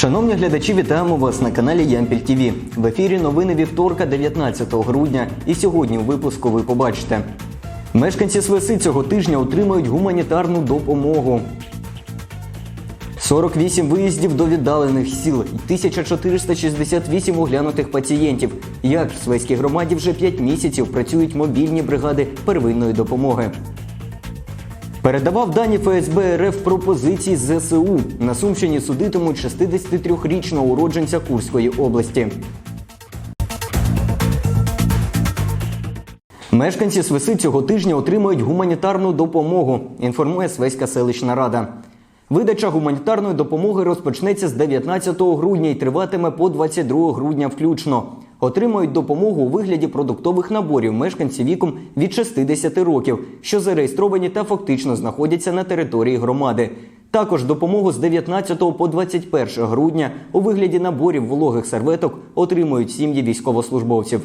Шановні глядачі, вітаємо вас на каналі Ямпіль ТВ. В ефірі новини вівторка, 19 грудня. І сьогодні у випуску ви побачите. Мешканці Свеси цього тижня отримають гуманітарну допомогу. 48 виїздів до віддалених сіл і 1468 оглянутих пацієнтів. Як в Свеській громаді вже 5 місяців працюють мобільні бригади первинної допомоги. Передавав дані ФСБ РФ про позиції ЗСУ. На Сумщині судитимуть 63-річного уродженця Курської області. Мешканці Свиси цього тижня отримають гуманітарну допомогу, інформує Свеська селищна рада. Видача гуманітарної допомоги розпочнеться з 19 грудня і триватиме по 22 грудня включно. Отримають допомогу у вигляді продуктових наборів мешканці віком від 60 років, що зареєстровані та фактично знаходяться на території громади. Також допомогу з 19 по 21 грудня у вигляді наборів вологих серветок отримують сім'ї військовослужбовців.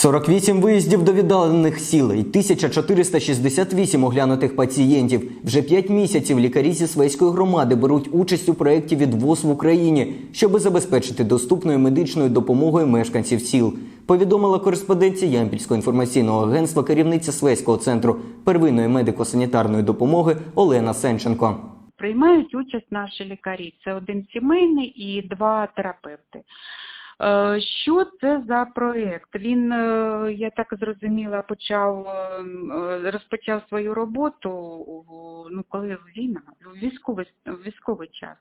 48 виїздів до віддалених сіл і 1468 оглянутих пацієнтів. Вже 5 місяців лікарі зі Свейської громади беруть участь у проєкті «Відвоз в Україні, щоби забезпечити доступною медичною допомогою мешканців сіл. Повідомила кореспонденція Ямпільського інформаційного агентства керівниця Свейського центру первинної медико-санітарної допомоги Олена Сенченко. Приймають участь наші лікарі. Це один сімейний і два терапевти. Е, Що це за проєкт? Він, е, я так зрозуміла, почав е, розпочав свою роботу ну, коли війна, військовий, військовий час.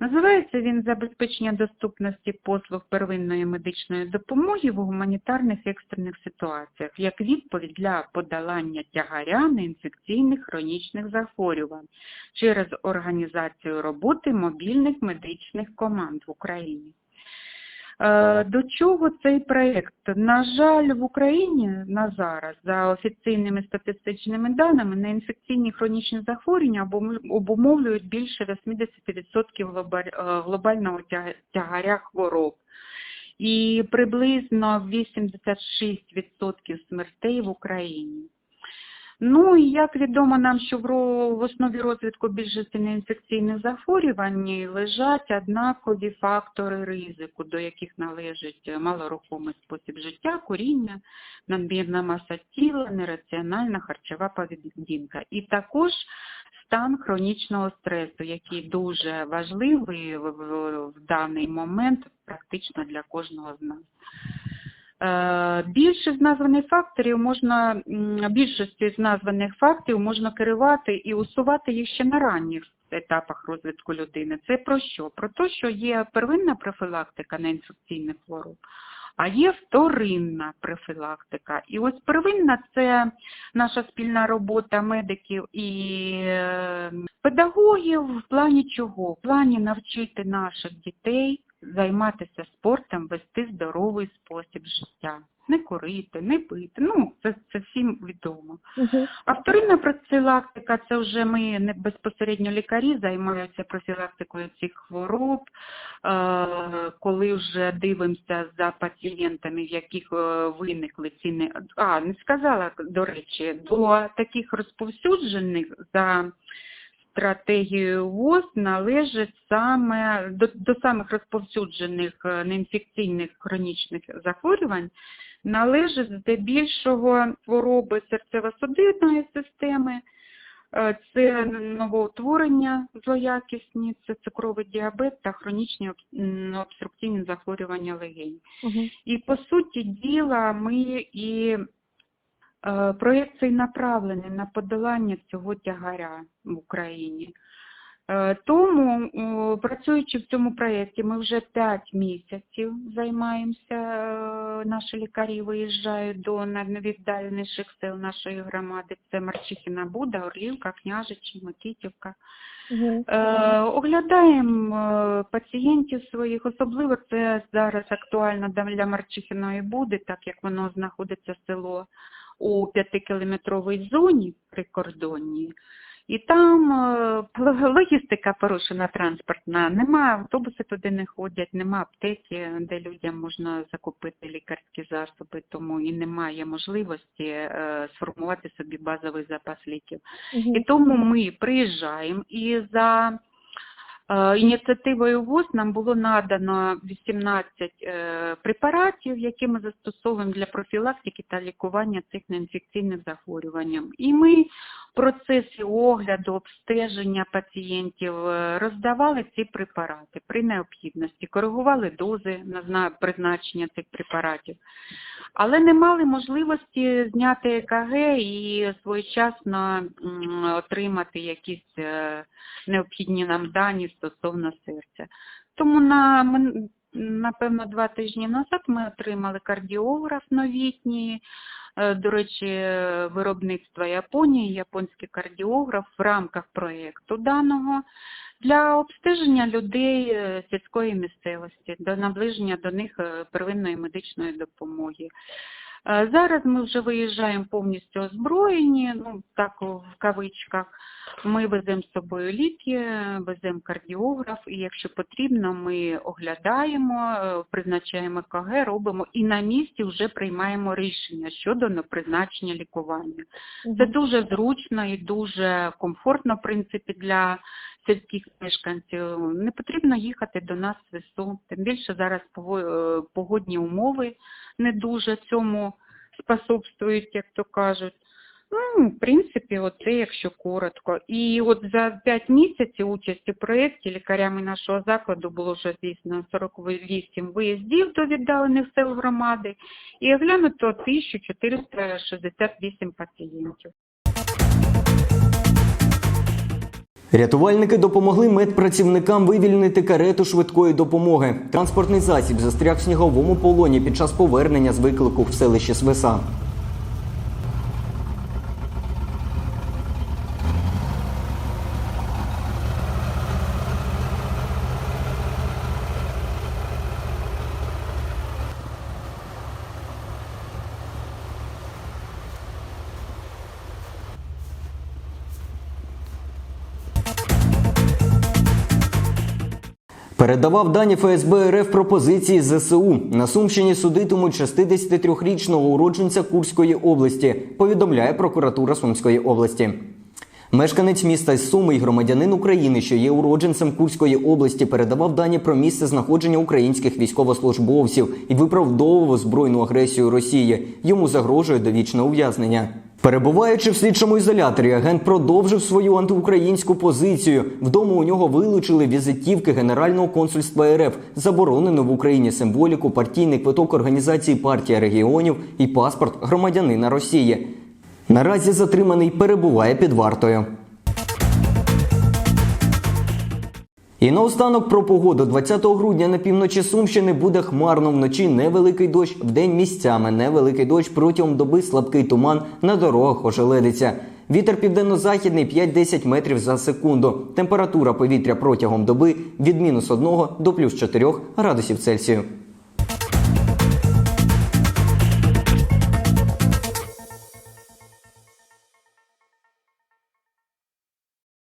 Називається він забезпечення доступності послуг первинної медичної допомоги в гуманітарних екстрених ситуаціях як відповідь для подолання тягаря неінфекційних хронічних захворювань через організацію роботи мобільних медичних команд в Україні. Е, До чого цей проєкт? На жаль, в Україні на зараз, за офіційними статистичними даними, неінфекційні хронічні захворювання обум- обумовлюють більше 80% е, глобального тягаря хвороб. І приблизно 86% смертей в Україні. Ну і як відомо нам, що в основі розвитку більшості неінфекційних захворювань лежать однакові фактори ризику, до яких належить малорухомий спосіб життя, куріння, надмірна маса тіла, нераціональна харчова поведінка. І також стан хронічного стресу, який дуже важливий в даний момент практично для кожного з нас. Е, Більше з названих факторів можна м, більшості з названих фактів можна керувати і усувати їх ще на ранніх етапах розвитку людини. Це про що? Про те, що є первинна профілактика на неінфекційних хвороб, а є вторинна профілактика. І ось первинна це наша спільна робота медиків і е, педагогів в плані чого? В плані навчити наших дітей займатися спортом, вести здоровий спосіб життя. Не курити, не пити. Ну, це, це всім відомо. А вторинна профілактика це вже ми не безпосередньо лікарі займаються профілактикою цих хвороб, е, коли вже дивимося за пацієнтами, в яких е, виникли ці не а не сказала до речі, до таких розповсюджених за стратегією ВОЗ належить саме до, до самих розповсюджених е, неінфекційних хронічних захворювань належить здебільшого хвороби серцево-судинної системи, е, це новоутворення злоякісні, це цукровий діабет та хронічні об- м, обструктивні захворювання легень. І по суті діла ми і проєкт цей направлений на подолання цього тягаря в Україні. Е, Тому, працюючи в цьому проєкті, ми вже 5 місяців займаємося, е, наші лікарі виїжджають до найвіддаленіших сел нашої громади. Це Марчихіна Буда, Орлівка, Княжичі, Микитівка. Е, Оглядаємо е, пацієнтів своїх, особливо це зараз актуально для Марчихіної Буди, так як воно знаходиться село у п'ятикілометровій зоні прикордонній. І там е, логістика порушена транспортна, нема автобуси туди не ходять, нема аптеки, де людям можна закупити лікарські засоби, тому і немає можливості е, сформувати собі базовий запас ліків. І тому ми приїжджаємо і за ініціативою ВОЗ нам було надано 18 е, препаратів, які ми застосовуємо для профілактики та лікування цих неінфекційних захворювань. І ми в процесі огляду, обстеження пацієнтів е, роздавали ці препарати при необхідності, коригували дози на призначення цих препаратів але не мали можливості зняти ЕКГ і своєчасно отримати якісь е, необхідні нам дані стосовно серця. Тому на напевно два тижні назад ми отримали кардіограф новітній. Е, До речі, виробництва Японії, японський кардіограф в рамках проєкту даного для обстеження людей е, сільської місцевості, до наближення до них е, первинної медичної допомоги. Зараз ми вже виїжджаємо повністю озброєні, ну так в кавичках. Ми веземо з собою ліки, веземо кардіограф, і якщо потрібно, ми оглядаємо, е, призначаємо КГ, робимо і на місці вже приймаємо рішення щодо на призначення лікування. Це дуже зручно і дуже комфортно, в принципі, для сільських мешканців. Не потрібно їхати до нас в ССУ. Тим більше зараз е, погодні умови не дуже цьому способствують, як то кажуть. Ну, в принципі, оце якщо коротко. І от за 5 місяців участі в проєкті лікарями нашого закладу було вже здійснено 48 виїздів до віддалених сел громади і оглянуто 1468 пацієнтів. Рятувальники допомогли медпрацівникам вивільнити карету швидкої допомоги. Транспортний засіб застряг в сніговому полоні під час повернення з виклику в селище Свеса. Передавав дані ФСБ РФ пропозиції ЗСУ. На Сумщині судитимуть 63-річного уродженця Курської області, повідомляє прокуратура Сумської області. Мешканець міста Суми й громадянин України, що є уродженцем Курської області, передавав дані про місце знаходження українських військовослужбовців і виправдовував збройну агресію Росії. Йому загрожує довічне ув'язнення. Перебуваючи в слідчому ізоляторі, агент продовжив свою антиукраїнську позицію. Вдома у нього вилучили візитівки Генерального консульства РФ, заборонену в Україні символіку, партійний квиток організації партія регіонів і паспорт громадянина Росії. Наразі затриманий перебуває під вартою. І наостанок про погоду. 20 грудня на півночі Сумщини буде хмарно вночі невеликий дощ, вдень місцями невеликий дощ, протягом доби слабкий туман, на дорогах ожеледиться. Вітер південно-західний 5-10 метрів за секунду. Температура повітря протягом доби від мінус 1 до плюс 4 градусів Цельсію.